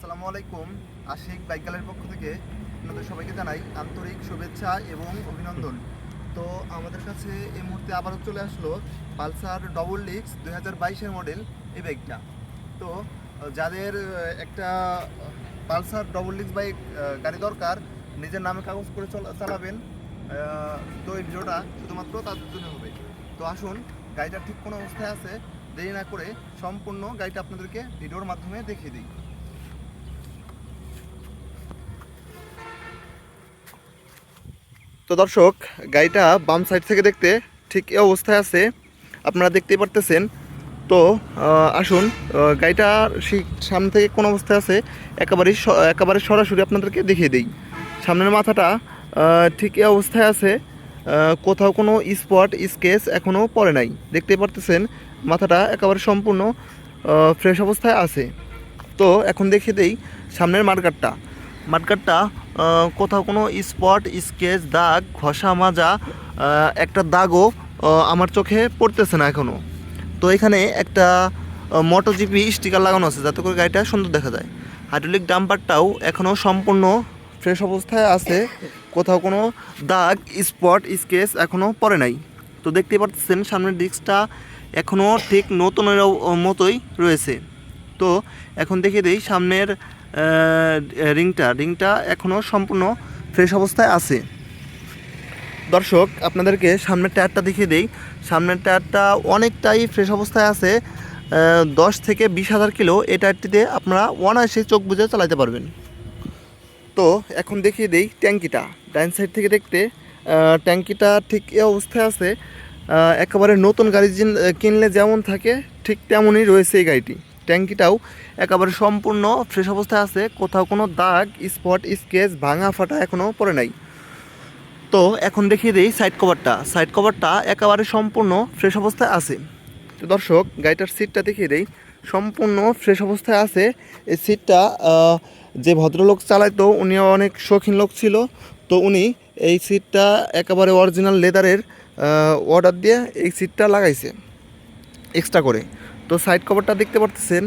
আসসালামু আলাইকুম। আশিক বাইক গ্যালারির পক্ষ থেকে আপনাদের সবাইকে জানাই আন্তরিক শুভেচ্ছা এবং অভিনন্দন। তো আমাদের কাছে এই মুহূর্তে আবারও চলে আসলো পালসার ডবল লিক্স দুই হাজার বাইশের মডেল এই বাইকটা তো, যাদের একটা পালসার ডবল লিক্স বাইক গাড়ি দরকার, নিজের নামে কাগজ করে চলা- চালাবেন তো এই ভিডিওটা শুধুমাত্র তাদের জন্য হবে। তো আসুন, গাড়িটা ঠিক কোনো অবস্থায় আছে, দেরি না করে সম্পূর্ণ গাড়িটা আপনাদেরকে ভিডিওর মাধ্যমে দেখিয়ে দিই। তো দর্শক, গাড়িটা বাম সাইড থেকে দেখতে ঠিক এই অবস্থায় আছে, আপনারা দেখতেই পারতেছেন। তো আসুন সেই সামনে থেকে কোন অবস্থায় আছে, একেবারেই একেবারে সরাসরি আপনাদেরকে দেখিয়ে দিই। সামনের মাথাটা ঠিক এই অবস্থায় আছে কোথাও কোনো স্পট স্কেচ এখনও পড়ে নাই। দেখতেই পারতেছেন, মাথাটা একেবারে সম্পূর্ণ ফ্রেশ অবস্থায় আছে। তো, এখন দেখিয়ে দেই সামনের মার্কারটা মার্কারটা কোথাও কোনো স্পট, স্কেচ, দাগ, ঘষা, মাজা একটা দাগও আমার চোখে পড়তেছে না এখনও তো এখানে একটা মোটো জিপি স্টিকার লাগানো আছে যাতে করে গাড়িটা সুন্দর দেখা যায়। হাইড্রোলিক ডাম্পারটাও এখনও সম্পূর্ণ ফ্রেশ অবস্থায় আছে। কোথাও কোনো দাগ স্পট স্কেচ এখনও পড়ে নাই। তো দেখতে পাচ্ছেন সামনের ডিস্কটা এখনও ঠিক নতুনের মতোই রয়েছে। তো এখন দেখে দিই সামনের রিংটা রিংটা এখনও সম্পূর্ণ ফ্রেশ অবস্থায় আছে। দর্শক, আপনাদেরকে সামনের টায়ারটা দেখিয়ে দেই। সামনের টায়ারটা অনেকটাই ফ্রেশ অবস্থায় আছে। দশ থেকে বিশ হাজার কিলো এই টায়ারটিতে আপনারা অনায়াসে চোখ বুঝে চালাতে পারবেন। তো এখন দেখিয়ে দেই ট্যাঙ্কিটা। ডাইন সাইড থেকে দেখতে ট্যাঙ্কিটা ঠিক এ অবস্থায় আছে। একেবারে নতুন গাড়ি কিনলে যেমন থাকে, ঠিক তেমনই রয়েছে এই গাড়িটি। ট্যাঙ্কিটাও একেবারে সম্পূর্ণ ফ্রেশ অবস্থায় আছে। কোথাও কোনো দাগ, স্পট, স্কেচ, ভাঙা ফাটা এখনও পড়ে নাই। তো এখন দেখিয়ে দিই সাইড কভারটা সাইড কভারটা একেবারে সম্পূর্ণ ফ্রেশ অবস্থায় আছে। তো দর্শক, গাড়িটার সিটটা দেখিয়ে দেই। সম্পূর্ণ ফ্রেশ অবস্থায় আছে। এই সিটটা যে ভদ্রলোক চালাইতো, উনিও অনেক শৌখিন লোক ছিল। তো উনি এই সিটটা একেবারে অরিজিনাল লেদারের অর্ডার দিয়ে এই সিটটা লাগাইছে। এক্সট্রা করে। তো সাইড কভারটা দেখতে পারতেছেন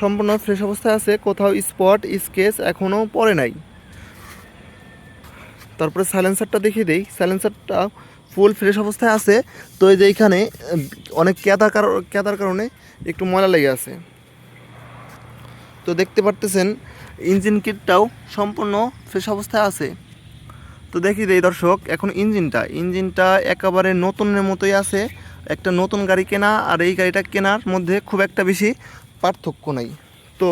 সম্পূর্ণ ফ্রেশ অবস্থায় আছে, কোথাও স্পট স্কেচ এখনও পড়ে নাই। তারপরে সাইলেন্সারটা দেখিয়ে দেই সাইলেন্সারটা ফুল ফ্রেশ অবস্থায় আছে। তো এই যে এইখানে অনেক কেদার কারণ কেদার কারণে একটু ময়লা লেগে আছে। তো দেখতে পারতেছেন ইঞ্জিন কিটটাও সম্পূর্ণ ফ্রেশ অবস্থায় আছে। তো দেখি দেই দর্শক, এখন ইঞ্জিনটা ইঞ্জিনটা একেবারে নতুনের মতোই আছে। একটা নতুন গাড়ি কেনা আর এই গাড়িটা কেনার মধ্যে খুব একটা বেশি পার্থক্য নাই। তো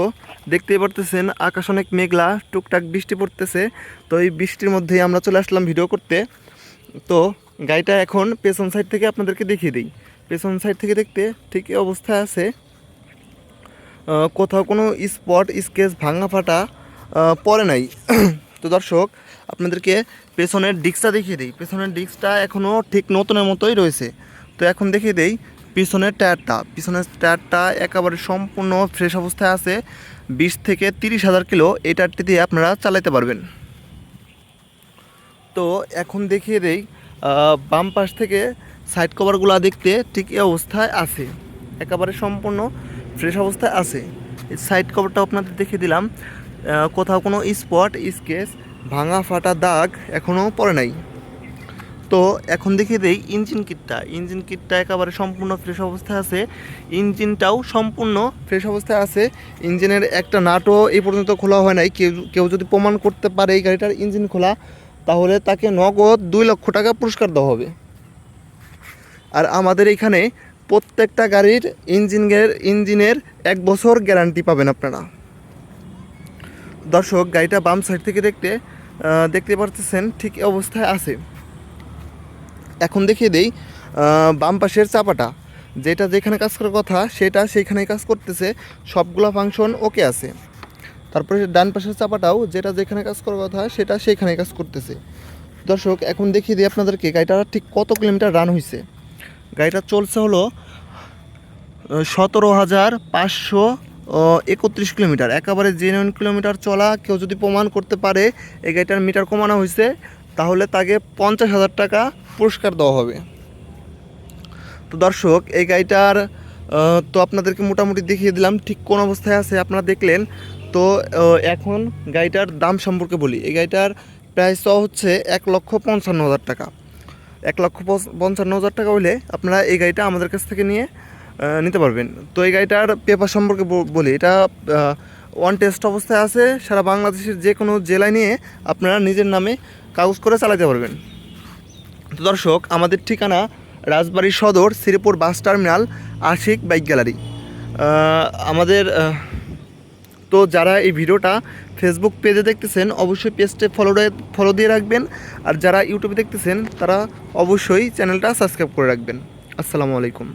দেখতেই পারতেছেন আকাশ অনেক মেঘলা, টুকটাক বৃষ্টি পড়তেছে। তো এই বৃষ্টির মধ্যেই আমরা চলে আসলাম ভিডিও করতে। তো গাড়িটা এখন পেছন সাইড থেকে আপনাদেরকে দেখিয়ে দিই। পেছন সাইড থেকে দেখতে ঠিক অবস্থায় আছে। কোথাও কোনো স্পট স্কেচ ভাঙা ফাটা পড়ে নাই। তো দর্শক, আপনাদেরকে পেছনের ডিস্কটা দেখিয়ে দিই। পেছনের ডিস্কটা এখনও ঠিক নতুনের মতোই রয়েছে। তো এখন দেখিয়ে দেই, পিছনের টায়ারটা। পিছনের টায়ারটা একেবারে সম্পূর্ণ ফ্রেশ অবস্থায় আছে। বিশ থেকে তিরিশ হাজার কিলো এই টায়ারটি দিয়ে আপনারা চালাতে পারবেন। তো এখন দেখিয়ে দেই বাম পাশ থেকে সাইড কভারগুলো দেখতে ঠিক এই অবস্থায় আছে। একেবারে সম্পূর্ণ ফ্রেশ অবস্থায় আছে। সাইড কভারটা আপনাদের দেখিয়ে দিলাম। কোথাও কোনো স্পট স্কেচ ভাঙা ফাটা দাগ এখনও পড়ে নাই। তো এখন দেখিয়ে দেই, ইঞ্জিন কিটটা। ইঞ্জিন কিটটা একেবারে সম্পূর্ণ ফ্রেশ অবস্থায় আছে। ইঞ্জিনটাও সম্পূর্ণ ফ্রেশ অবস্থায় আছে। ইঞ্জিনের একটা নাটও এই পর্যন্ত খোলা হয় নাই। কেউ কেউ যদি প্রমাণ করতে পারে এই গাড়িটার ইঞ্জিন খোলা, তাহলে তাকে নগদ দুই লক্ষ টাকা পুরস্কার দেওয়া হবে। আর আমাদের এখানে প্রত্যেকটা গাড়ির ইঞ্জিনের ইঞ্জিনের এক বছর গ্যারান্টি পাবেন আপনারা। দর্শক, গাড়িটা বাম সাইড থেকে দেখতে দেখতে পারতেছেন, ঠিক অবস্থায় আছে। এখন দেখিয়ে দেই বাম পাশের চাপাটা। যেটা যেখানে কাজ করার কথা, সেটা সেইখানেই কাজ করতেছে। সবগুলো ফাংশন ওকে আছে। তারপরে ডান পাশের চাপাটাও, যেটা যেখানে কাজ করার কথা, সেটা সেইখানে কাজ করতেছে। দর্শক, এখন দেখিয়ে দিই আপনাদেরকে গাড়িটা ঠিক কত কিলোমিটার রান হয়েছে গাড়িটা চলছে হলো সতেরো হাজার পাঁচশো একত্রিশ কিলোমিটার। একেবারে জেনুইন কিলোমিটার চলা, কেউ যদি প্রমাণ করতে পারে, এই গাড়িটার মিটার কমানো হয়েছে তাহলে তাকে পঞ্চাশ হাজার টাকা পুরস্কার দেওয়া হবে। তো দর্শক, এই গাড়িটার তো আপনাদেরকে মোটামুটি দেখিয়ে দিলাম ঠিক কোন অবস্থায় আছে, আপনারা দেখলেন। তো এখন গাড়িটার দাম সম্পর্কে বলি। এই গাড়িটার প্রাইস হচ্ছে এক লক্ষ পঞ্চান্ন হাজার টাকা। এক লক্ষ পঞ্চান্ন হাজার টাকা হলে আপনারা এই গাড়িটা আমাদের কাছ থেকে নিয়ে নিতে পারবেন। তো এই গাড়িটার পেপার সম্পর্কে বলি। এটা ওয়ান টেস্ট অবস্থায় আছে। সারা বাংলাদেশের যে কোনো জেলায় নিয়ে আপনারা নিজের নামে কাগজ করে চালাতে পারবেন। তো দর্শক, আমাদের ঠিকানা রাজবাড়ী সদর, Sreepur bus terminal, Ashik bike gallery. আমাদের তো যারা এই ভিডিওটা ফেসবুক পেজে দেখতেছেন, অবশ্যই পেজটা ফলো ফলো দিয়ে রাখবেন। আর যারা ইউটিউবে দেখতেছেন, তারা অবশ্যই চ্যানেলটা সাবস্ক্রাইব করে রাখবেন। আসসালামু আলাইকুম।